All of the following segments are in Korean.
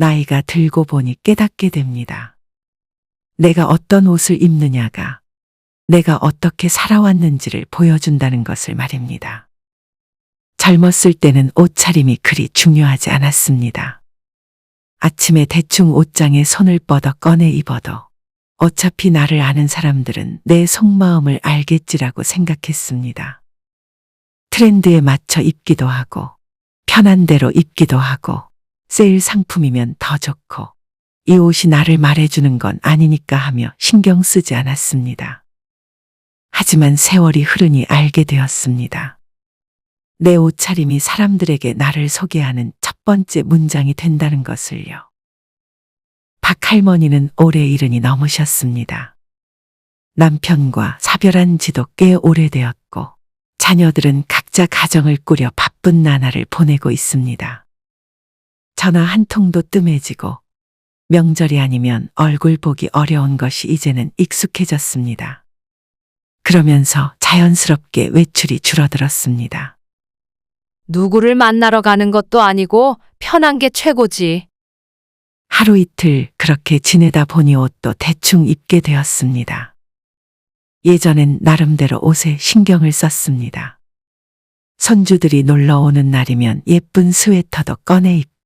나이가 들고 보니 깨닫게 됩니다. 내가 어떤 옷을 입느냐가 내가 어떻게 살아왔는지를 보여준다는 것을 말입니다. 젊었을 때는 옷차림이 그리 중요하지 않았습니다. 아침에 대충 옷장에 손을 뻗어 꺼내 입어도 어차피 나를 아는 사람들은 내 속마음을 알겠지라고 생각했습니다. 트렌드에 맞춰 입기도 하고, 편한 대로 입기도 하고, 세일 상품이면 더 좋고, 이 옷이 나를 말해주는 건 아니니까 하며 신경 쓰지 않았습니다. 하지만 세월이 흐르니 알게 되었습니다. 내 옷차림이 사람들에게 나를 소개하는 첫 번째 문장이 된다는 것을요. 박 할머니는 올해 이른이 넘으셨습니다. 남편과 사별한 지도 꽤 오래되었고, 자녀들은 각자 가정을 꾸려 바쁜 나날을 보내고 있습니다. 전화 한 통도 뜸해지고, 명절이 아니면 얼굴 보기 어려운 것이 이제는 익숙해졌습니다. 그러면서 자연스럽게 외출이 줄어들었습니다. 누구를 만나러 가는 것도 아니고 편한 게 최고지. 하루 이틀 그렇게 지내다 보니 옷도 대충 입게 되었습니다. 예전엔 나름대로 옷에 신경을 썼습니다. 손주들이 놀러 오는 날이면 예쁜 스웨터도 꺼내 입고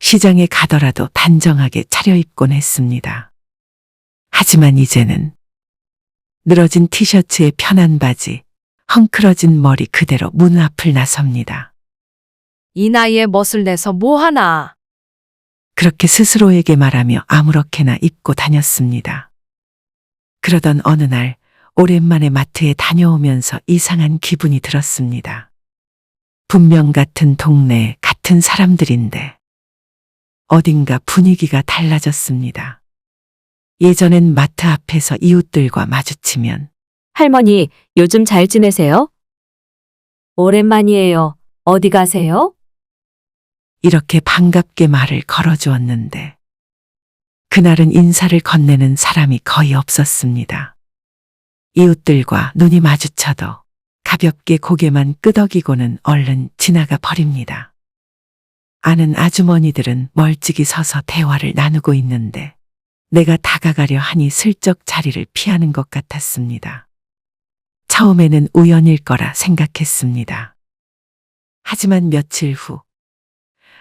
시장에 가더라도 단정하게 차려입곤 했습니다. 하지만 이제는 늘어진 티셔츠에 편한 바지, 헝클어진 머리 그대로 문 앞을 나섭니다. 이 나이에 멋을 내서 뭐 하나. 그렇게 스스로에게 말하며 아무렇게나 입고 다녔습니다. 그러던 어느 날 오랜만에 마트에 다녀오면서 이상한 기분이 들었습니다. 분명 같은 동네, 같은 사람들인데 어딘가 분위기가 달라졌습니다. 예전엔 마트 앞에서 이웃들과 마주치면 할머니, 요즘 잘 지내세요? 오랜만이에요. 어디 가세요? 이렇게 반갑게 말을 걸어주었는데 그날은 인사를 건네는 사람이 거의 없었습니다. 이웃들과 눈이 마주쳐도 가볍게 고개만 끄덕이고는 얼른 지나가 버립니다. 아는 아주머니들은 멀찍이 서서 대화를 나누고 있는데 내가 다가가려 하니 슬쩍 자리를 피하는 것 같았습니다. 처음에는 우연일 거라 생각했습니다. 하지만 며칠 후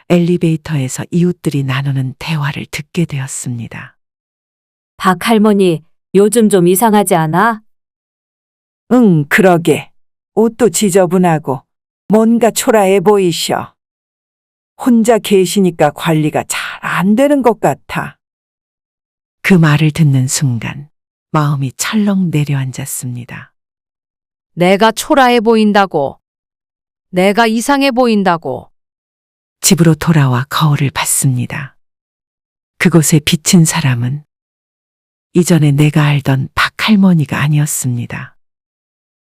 엘리베이터에서 이웃들이 나누는 대화를 듣게 되었습니다. 박 할머니, 요즘 좀 이상하지 않아? 응, 그러게. 옷도 지저분하고 뭔가 초라해 보이셔. 혼자 계시니까 관리가 잘 안 되는 것 같아. 그 말을 듣는 순간 마음이 철렁 내려앉았습니다. 내가 초라해 보인다고. 내가 이상해 보인다고. 집으로 돌아와 거울을 봤습니다. 그곳에 비친 사람은 이전에 내가 알던 박 할머니가 아니었습니다.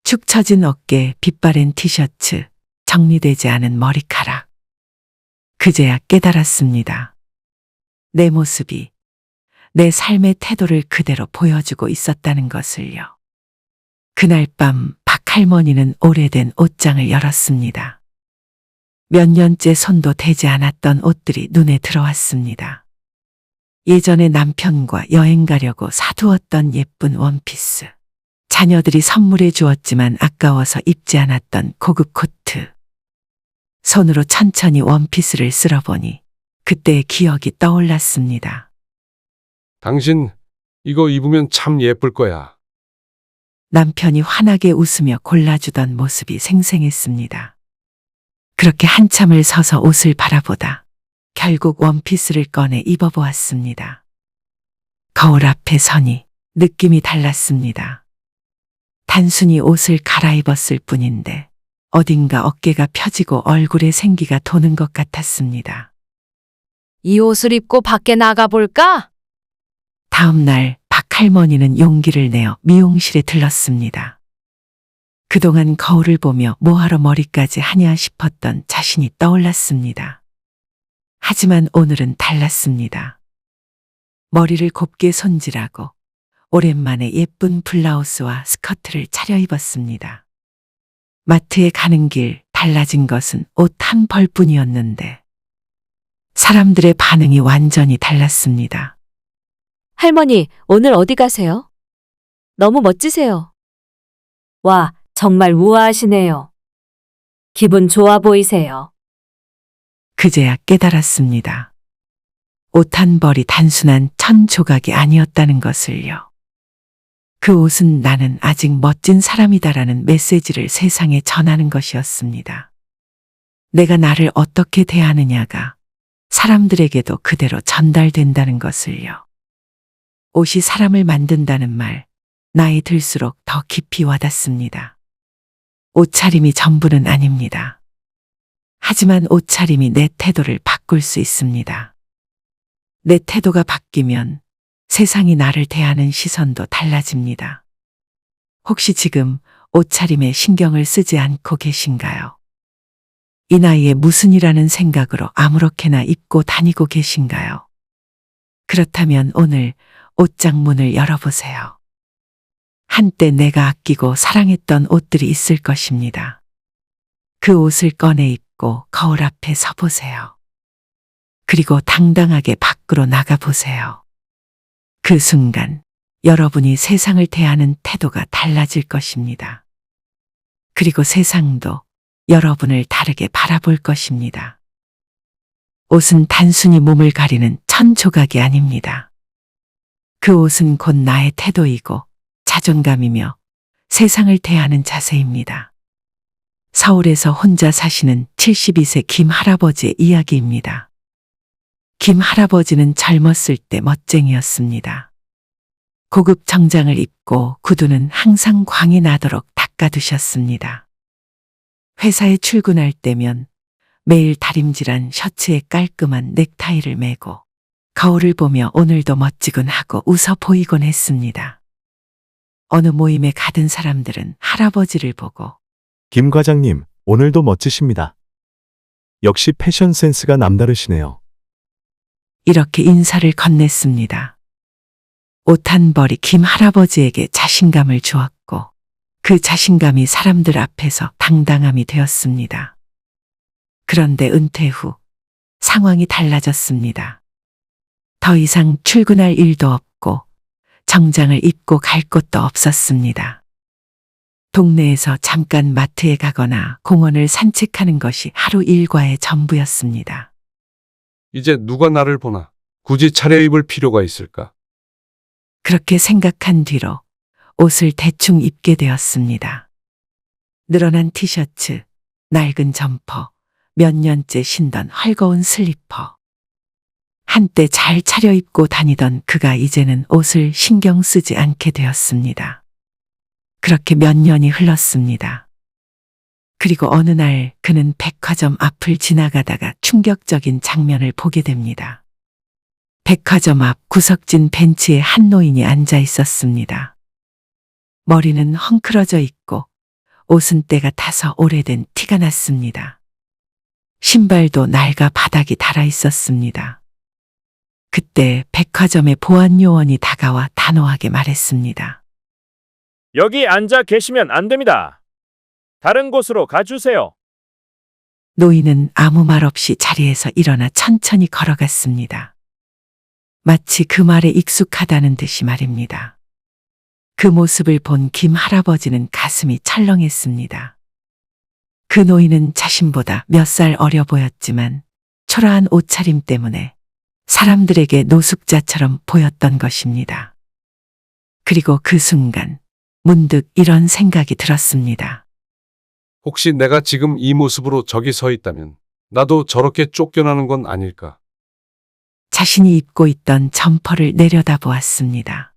축 처진 어깨, 빛바랜 티셔츠, 정리되지 않은 머리카락. 그제야 깨달았습니다. 내 모습이 내 삶의 태도를 그대로 보여주고 있었다는 것을요. 그날 밤 박 할머니는 오래된 옷장을 열었습니다. 몇 년째 손도 대지 않았던 옷들이 눈에 들어왔습니다. 예전에 남편과 여행 가려고 사두었던 예쁜 원피스. 자녀들이 선물해 주었지만 아까워서 입지 않았던 고급 코트. 손으로 천천히 원피스를 쓸어보니 그때의 기억이 떠올랐습니다. 당신 이거 입으면 참 예쁠 거야. 남편이 환하게 웃으며 골라주던 모습이 생생했습니다. 그렇게 한참을 서서 옷을 바라보다 결국 원피스를 꺼내 입어보았습니다. 거울 앞에 서니 느낌이 달랐습니다. 단순히 옷을 갈아입었을 뿐인데 어딘가 어깨가 펴지고 얼굴에 생기가 도는 것 같았습니다. 이 옷을 입고 밖에 나가볼까? 다음 날 박할머니는 용기를 내어 미용실에 들렀습니다. 그동안 거울을 보며 뭐하러 머리까지 하냐 싶었던 자신이 떠올랐습니다. 하지만 오늘은 달랐습니다. 머리를 곱게 손질하고 오랜만에 예쁜 블라우스와 스커트를 차려입었습니다. 마트에 가는 길 달라진 것은 옷 한 벌뿐이었는데 사람들의 반응이 완전히 달랐습니다. 할머니, 오늘 어디 가세요? 너무 멋지세요. 와, 정말 우아하시네요. 기분 좋아 보이세요. 그제야 깨달았습니다. 옷 한 벌이 단순한 천 조각이 아니었다는 것을요. 그 옷은 나는 아직 멋진 사람이다라는 메시지를 세상에 전하는 것이었습니다. 내가 나를 어떻게 대하느냐가 사람들에게도 그대로 전달된다는 것을요. 옷이 사람을 만든다는 말, 나이 들수록 더 깊이 와닿습니다. 옷차림이 전부는 아닙니다. 하지만 옷차림이 내 태도를 바꿀 수 있습니다. 내 태도가 바뀌면 세상이 나를 대하는 시선도 달라집니다. 혹시 지금 옷차림에 신경을 쓰지 않고 계신가요? 이 나이에 무슨 이라는 생각으로 아무렇게나 입고 다니고 계신가요? 그렇다면 오늘 옷장 문을 열어보세요. 한때 내가 아끼고 사랑했던 옷들이 있을 것입니다. 그 옷을 꺼내 입고 거울 앞에 서 보세요. 그리고 당당하게 밖으로 나가 보세요. 그 순간 여러분이 세상을 대하는 태도가 달라질 것입니다. 그리고 세상도 여러분을 다르게 바라볼 것입니다. 옷은 단순히 몸을 가리는 천 조각이 아닙니다. 그 옷은 곧 나의 태도이고 자존감이며 세상을 대하는 자세입니다. 서울에서 혼자 사시는 72세 김 할아버지의 이야기입니다. 김 할아버지는 젊었을 때 멋쟁이였습니다. 고급 정장을 입고 구두는 항상 광이 나도록 닦아두셨습니다. 회사에 출근할 때면 매일 다림질한 셔츠에 깔끔한 넥타이를 매고 거울을 보며 오늘도 멋지군 하고 웃어 보이곤 했습니다. 어느 모임에 가든 사람들은 할아버지를 보고 김 과장님, 오늘도 멋지십니다. 역시 패션 센스가 남다르시네요. 이렇게 인사를 건넸습니다. 옷 한 벌이 김 할아버지에게 자신감을 주었고 그 자신감이 사람들 앞에서 당당함이 되었습니다. 그런데 은퇴 후 상황이 달라졌습니다. 더 이상 출근할 일도 없고 정장을 입고 갈 곳도 없었습니다. 동네에서 잠깐 마트에 가거나 공원을 산책하는 것이 하루 일과의 전부였습니다. 이제 누가 나를 보나? 굳이 차려입을 필요가 있을까? 그렇게 생각한 뒤로 옷을 대충 입게 되었습니다. 늘어난 티셔츠, 낡은 점퍼, 몇 년째 신던 헐거운 슬리퍼. 한때 잘 차려입고 다니던 그가 이제는 옷을 신경 쓰지 않게 되었습니다. 그렇게 몇 년이 흘렀습니다. 그리고 어느 날 그는 백화점 앞을 지나가다가 충격적인 장면을 보게 됩니다. 백화점 앞 구석진 벤치에 한 노인이 앉아 있었습니다. 머리는 헝클어져 있고 옷은 때가 타서 오래된 티가 났습니다. 신발도 낡아 바닥이 달아 있었습니다. 그때 백화점의 보안 요원이 다가와 단호하게 말했습니다. 여기 앉아 계시면 안 됩니다. 다른 곳으로 가주세요. 노인은 아무 말 없이 자리에서 일어나 천천히 걸어갔습니다. 마치 그 말에 익숙하다는 듯이 말입니다. 그 모습을 본 김 할아버지는 가슴이 철렁했습니다. 그 노인은 자신보다 몇 살 어려 보였지만 초라한 옷차림 때문에 사람들에게 노숙자처럼 보였던 것입니다. 그리고 그 순간 문득 이런 생각이 들었습니다. 혹시 내가 지금 이 모습으로 저기 서 있다면 나도 저렇게 쫓겨나는 건 아닐까? 자신이 입고 있던 점퍼를 내려다 보았습니다.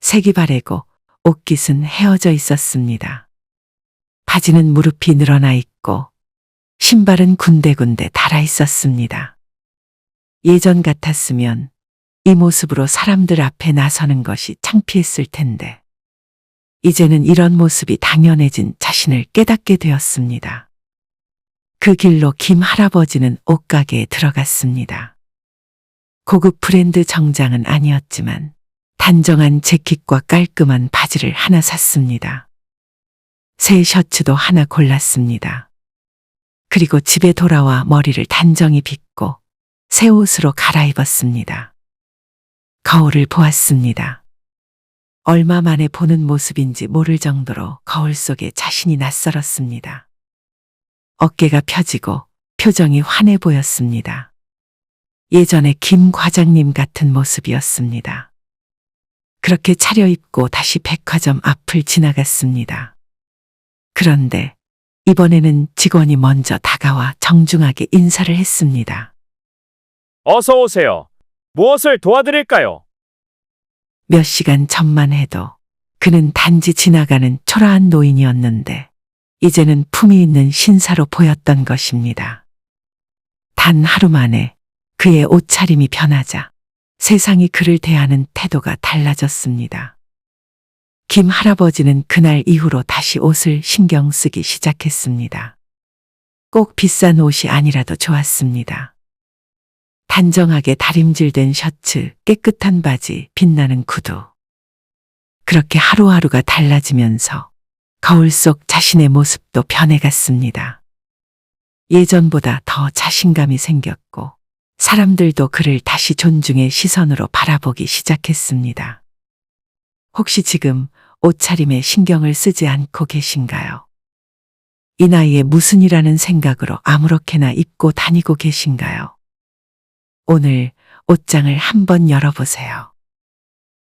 색이 바래고 옷깃은 헤어져 있었습니다. 바지는 무릎이 늘어나 있고 신발은 군데군데 달아 있었습니다. 예전 같았으면 이 모습으로 사람들 앞에 나서는 것이 창피했을 텐데 이제는 이런 모습이 당연해진 자신을 깨닫게 되었습니다. 그 길로 김 할아버지는 옷가게에 들어갔습니다. 고급 브랜드 정장은 아니었지만 단정한 재킷과 깔끔한 바지를 하나 샀습니다. 새 셔츠도 하나 골랐습니다. 그리고 집에 돌아와 머리를 단정히 빗고 새 옷으로 갈아입었습니다. 거울을 보았습니다. 얼마 만에 보는 모습인지 모를 정도로 거울 속에 자신이 낯설었습니다. 어깨가 펴지고 표정이 환해 보였습니다. 예전에 김 과장님 같은 모습이었습니다. 그렇게 차려입고 다시 백화점 앞을 지나갔습니다. 그런데 이번에는 직원이 먼저 다가와 정중하게 인사를 했습니다. 어서 오세요. 무엇을 도와드릴까요? 몇 시간 전만 해도 그는 단지 지나가는 초라한 노인이었는데 이제는 품이 있는 신사로 보였던 것입니다. 단 하루 만에 그의 옷차림이 변하자 세상이 그를 대하는 태도가 달라졌습니다. 김 할아버지는 그날 이후로 다시 옷을 신경 쓰기 시작했습니다. 꼭 비싼 옷이 아니라도 좋았습니다. 단정하게 다림질된 셔츠, 깨끗한 바지, 빛나는 구두. 그렇게 하루하루가 달라지면서 거울 속 자신의 모습도 변해갔습니다. 예전보다 더 자신감이 생겼고 사람들도 그를 다시 존중의 시선으로 바라보기 시작했습니다. 혹시 지금 옷차림에 신경을 쓰지 않고 계신가요? 이 나이에 무슨 이라는 생각으로 아무렇게나 입고 다니고 계신가요? 오늘 옷장을 한번 열어보세요.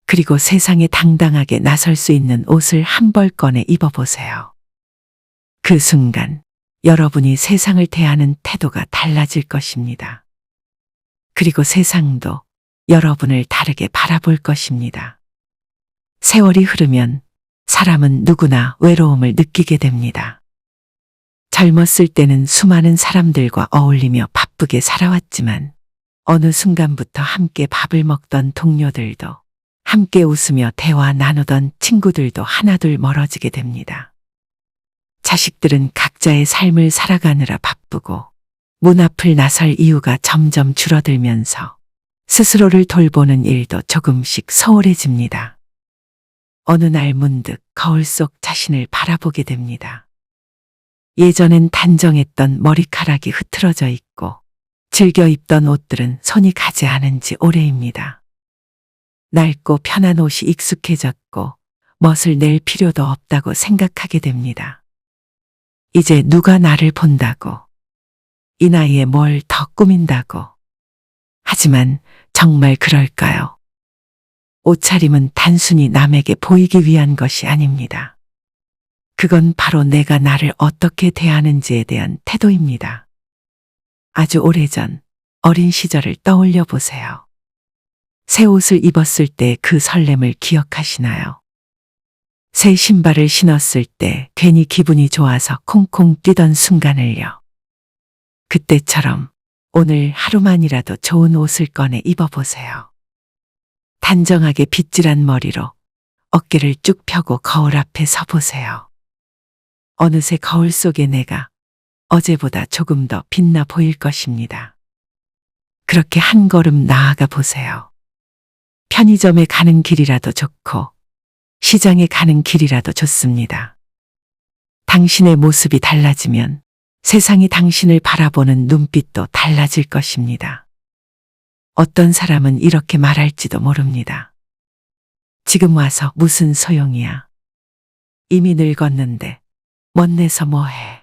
그리고 세상에 당당하게 나설 수 있는 옷을 한 벌 꺼내 입어보세요. 그 순간 여러분이 세상을 대하는 태도가 달라질 것입니다. 그리고 세상도 여러분을 다르게 바라볼 것입니다. 세월이 흐르면 사람은 누구나 외로움을 느끼게 됩니다. 젊었을 때는 수많은 사람들과 어울리며 바쁘게 살아왔지만 어느 순간부터 함께 밥을 먹던 동료들도 함께 웃으며 대화 나누던 친구들도 하나둘 멀어지게 됩니다. 자식들은 각자의 삶을 살아가느라 바쁘고 문 앞을 나설 이유가 점점 줄어들면서 스스로를 돌보는 일도 조금씩 소홀해집니다. 어느 날 문득 거울 속 자신을 바라보게 됩니다. 예전엔 단정했던 머리카락이 흐트러져 있고 즐겨 입던 옷들은 손이 가지 않은 지 오래입니다. 낡고 편한 옷이 익숙해졌고 멋을 낼 필요도 없다고 생각하게 됩니다. 이제 누가 나를 본다고, 이 나이에 뭘 더 꾸민다고. 하지만 정말 그럴까요? 옷차림은 단순히 남에게 보이기 위한 것이 아닙니다. 그건 바로 내가 나를 어떻게 대하는지에 대한 태도입니다. 아주 오래전 어린 시절을 떠올려 보세요. 새 옷을 입었을 때 그 설렘을 기억하시나요? 새 신발을 신었을 때 괜히 기분이 좋아서 콩콩 뛰던 순간을요. 그때처럼 오늘 하루만이라도 좋은 옷을 꺼내 입어보세요. 단정하게 빗질한 머리로 어깨를 쭉 펴고 거울 앞에 서보세요. 어느새 거울 속에 내가 어제보다 조금 더 빛나 보일 것입니다. 그렇게 한 걸음 나아가 보세요. 편의점에 가는 길이라도 좋고, 시장에 가는 길이라도 좋습니다. 당신의 모습이 달라지면 세상이 당신을 바라보는 눈빛도 달라질 것입니다. 어떤 사람은 이렇게 말할지도 모릅니다. 지금 와서 무슨 소용이야. 이미 늙었는데, 멋내서 뭐해.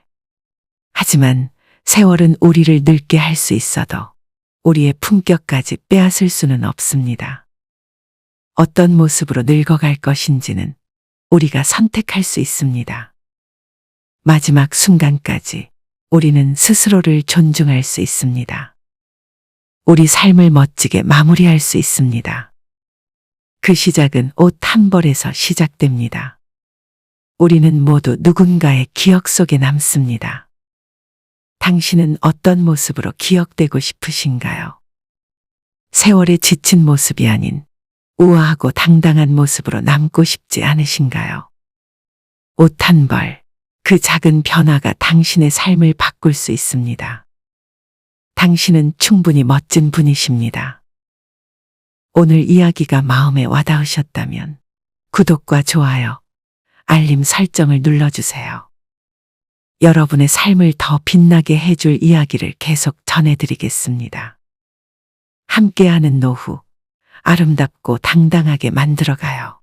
하지만 세월은 우리를 늙게 할 수 있어도 우리의 품격까지 빼앗을 수는 없습니다. 어떤 모습으로 늙어갈 것인지는 우리가 선택할 수 있습니다. 마지막 순간까지 우리는 스스로를 존중할 수 있습니다. 우리 삶을 멋지게 마무리할 수 있습니다. 그 시작은 옷 한 벌에서 시작됩니다. 우리는 모두 누군가의 기억 속에 남습니다. 당신은 어떤 모습으로 기억되고 싶으신가요? 세월에 지친 모습이 아닌 우아하고 당당한 모습으로 남고 싶지 않으신가요? 옷 한 벌, 그 작은 변화가 당신의 삶을 바꿀 수 있습니다. 당신은 충분히 멋진 분이십니다. 오늘 이야기가 마음에 와닿으셨다면 구독과 좋아요, 알림 설정을 눌러주세요. 여러분의 삶을 더 빛나게 해줄 이야기를 계속 전해드리겠습니다. 함께하는 노후, 아름답고 당당하게 만들어가요.